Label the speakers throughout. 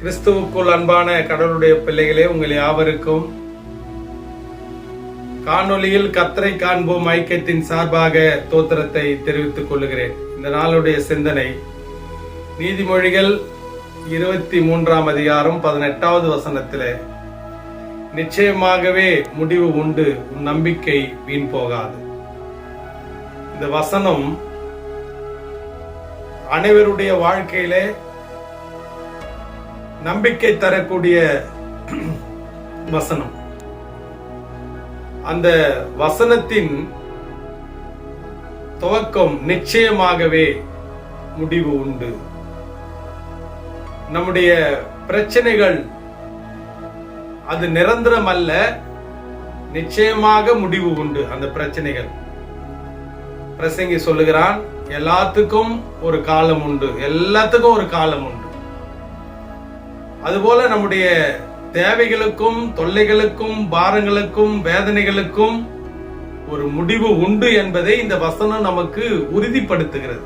Speaker 1: கிறிஸ்துவுக்குள் அன்பான கடவுளுடைய பிள்ளைகளே உங்கள் யாவருக்கும் காணொளியில் கத்தரை காண்போம் ஐக்கியத்தின் சார்பாக தோத்திரத்தை தெரிவித்துக் கொள்கிறேன் இந்த நாளுடைய சிந்தனை நீதிமொழிகள் இருபத்தி மூன்றாம் அதிகாரம் பதினெட்டாவது வசனத்திலே நிச்சயமாகவே முடிவு உண்டு உன் நம்பிக்கை வீண் போகாது. இந்த வசனம் அனைவருடைய வாழ்க்கையிலே நம்பிக்கை தரக்கூடிய வசனம். அந்த வசனத்தின் துவக்கம் நிச்சயமாகவே முடிவு உண்டு. நம்முடைய பிரச்சனைகள் அது நிரந்தரம் அல்ல நிச்சயமாக முடிவு உண்டு அந்த பிரச்சனைகள். பிரசங்கி சொல்லுகிறான் எல்லாத்துக்கும் ஒரு காலம் உண்டு எல்லாத்துக்கும் ஒரு காலம் உண்டு. அதுபோல நம்முடைய தேவைகளுக்கும் தொல்லைகளுக்கும் பாரங்களுக்கும் வேதனைகளுக்கும் ஒரு முடிவு உண்டு என்பதை இந்த வசனம் நமக்கு உறுதிப்படுத்துகிறது.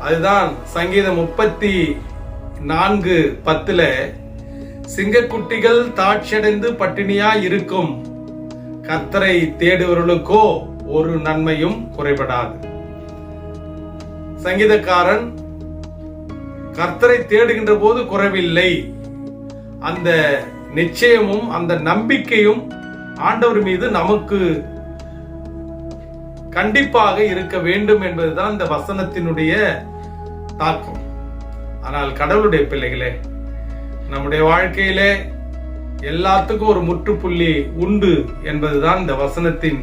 Speaker 1: அதுதான் சங்கீதம் முப்பத்தி நான்கு பத்துல சிங்கக்குட்டிகள் தாட்சியடைந்து பட்டினியா இருக்கும். கத்தரை தேடுவர்களுக்கோ ஒரு நன்மையும் குறைபடாது. சங்கீதக்காரன் கர்த்தரை தேடுகின்ற போது குறைவில்லை. அந்த நிச்சயமும் அந்த நம்பிக்கையும் ஆண்டவர் மீது நமக்கு கண்டிப்பாக இருக்க வேண்டும் என்பதுதான் இந்த வசனத்தினுடைய தாக்கம். ஆனால் கடவுளுடைய பிள்ளைகளே நம்முடைய வாழ்க்கையிலே எல்லாத்துக்கும் ஒரு முற்றுப்புள்ளி உண்டு என்பதுதான் இந்த வசனத்தின்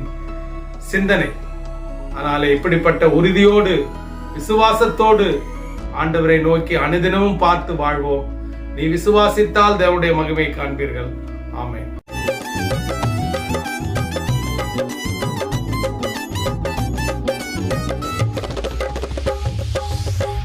Speaker 1: சிந்தனை. ஆனால் இப்படிப்பட்ட உறுதியோடு விசுவாசத்தோடு ஆண்டவரை நோக்கி அனுதினமும் பார்த்து வாழ்வோம். நீ விசுவாசித்தால் தேவனுடைய மகிமை காண்பீர்கள். ஆமென்.